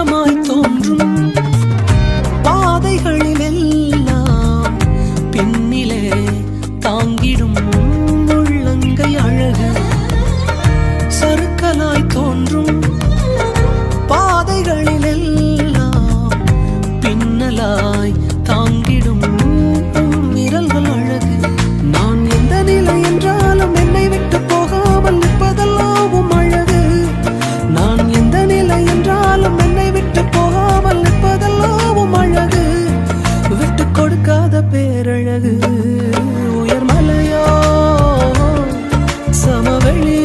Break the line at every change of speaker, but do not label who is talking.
சுந்தரமாய் தோன்றும் பாதைகளிலெல்லாம் பின்னிலே தாங்கிடும். பேரழகு உயர்மலையோ சமவெளி